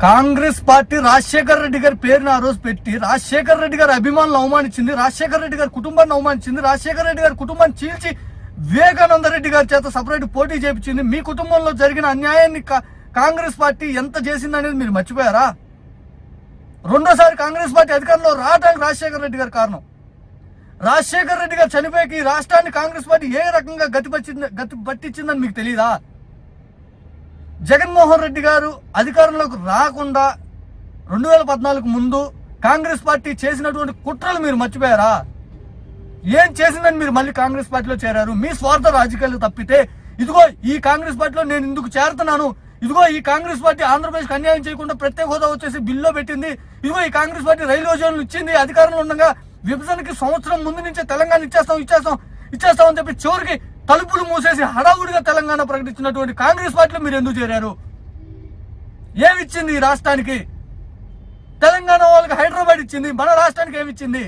Congress party Rajasekhar Reddy గారి పేరుని ఆ రోజు పెట్టి రాజశేఖర్ రెడ్డి గారి అభిమానులు అవమానించింది రాజశేఖర్ రెడ్డి గారి కుటుంబాన్ని అవమానించింది రాజశేఖర్ రెడ్డి గారి కుటుంబాన్ని చీల్చి వివేకానంద రెడ్డి గారి చేత సపరేట్ పోటీ చేపించింది మీ కుటుంబంలో జరిగిన అన్యాయాన్ని కా- కాంగ్రెస్ పార్టీ ఎంత చేసింది అనేది మీరు మర్చిపోయారా? రెండోసారి కాంగ్రెస్ పార్టీ అధికారంలో రావడానికి రాజశేఖర రెడ్డి గారి కారణం. రాజశేఖర రెడ్డి గారు చనిపోయాక ఈ రాష్ట్రాన్ని కాంగ్రెస్ పార్టీ ఏ రకంగా గతి గతి పట్టించిందని మీకు తెలియదా జగన్మోహన్ రెడ్డి గారు అధికారంలోకి రాకుండా రెండు వేల పద్నాలుగు ముందు కాంగ్రెస్ పార్టీ చేసినటువంటి కుట్రలు మీరు మర్చిపోయారా? ఏం చేసిందని మీరు మళ్ళీ కాంగ్రెస్ పార్టీలో చేరారు? మీ స్వార్థ రాజకీయాలు తప్పితే ఇదిగో ఈ కాంగ్రెస్ పార్టీలో నేను ఇందుకు చేరుతున్నాను. ఇదిగో ఈ కాంగ్రెస్ పార్టీ ఆంధ్రప్రదేశ్ అన్యాయం చేయకుండా ప్రత్యేక హోదా వచ్చేసి బిల్లో పెట్టింది. ఇదిగో ఈ కాంగ్రెస్ పార్టీ రైల్వే జోన్లు ఇచ్చింది. అధికారంలో ఉండగా విభజనకి సంవత్సరం ముందు నుంచే తెలంగాణ ఇచ్చేస్తాం ఇచ్చేస్తాం ఇచ్చేస్తాం అని చెప్పి చివరికి తలుపులు మూసేసి హడావుడిగా తెలంగాణ ప్రకటించినటువంటి కాంగ్రెస్ పార్టీలో మీరు ఎందుకు చేరారు? ఏమిచ్చింది ఈ రాష్ట్రానికి? తెలంగాణ వాళ్ళకి హైదరాబాద్ ఇచ్చింది మన రాష్ట్రానికి ఏమిచ్చింది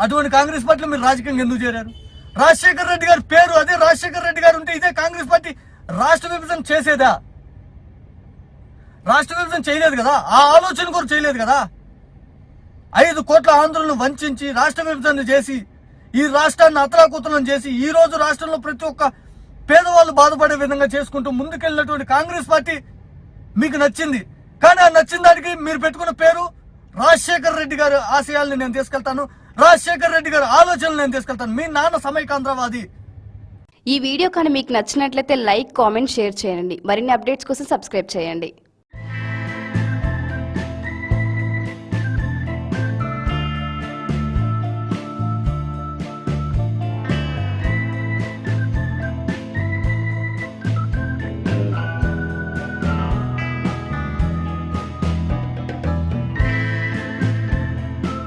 అటువంటి కాంగ్రెస్ పార్టీలో మీరు రాజకీయంగా ఎందుకు చేరారు? రాజశేఖర రెడ్డి గారి పేరు అదే రాజశేఖర రెడ్డి గారు ఉంటే ఇదే కాంగ్రెస్ పార్టీ రాష్ట్ర విభజన చేసేదా? రాష్ట్ర విభజన చేయలేదు కదా? ఆ ఆలోచన కూడా చేయలేదు కదా? ఐదు కోట్ల ఆంధ్రులను వంచి రాష్ట్ర విభజన చేసి ఈ రాష్ట్రాన్ని అతలాకుతలం చేసి ఈ రోజు రాష్ట్రంలో ప్రతి ఒక్క పేదవాళ్ళు బాధపడే విధంగా చేసుకుంటూ ముందుకెళ్ళినటువంటి కాంగ్రెస్ పార్టీ మీకు నచ్చింది. కానీ ఆ నచ్చిన దానికి మీరు పెట్టుకున్న పేరు రాజశేఖర్ రెడ్డి గారి ఆశయాల్ని నేను తీసుకెళ్తాను. రాజశేఖర్ రెడ్డి గారి ఆలోచనలు నేను తీసుకెళ్తాను. మీ నాన్న సమయకాంధ్రవాది ఈ వీడియో కానీ మీకు నచ్చినట్లయితే లైక్ కామెంట్ షేర్ చేయండి. మరిన్ని అప్డేట్స్ కోసం సబ్స్క్రైబ్ చేయండి.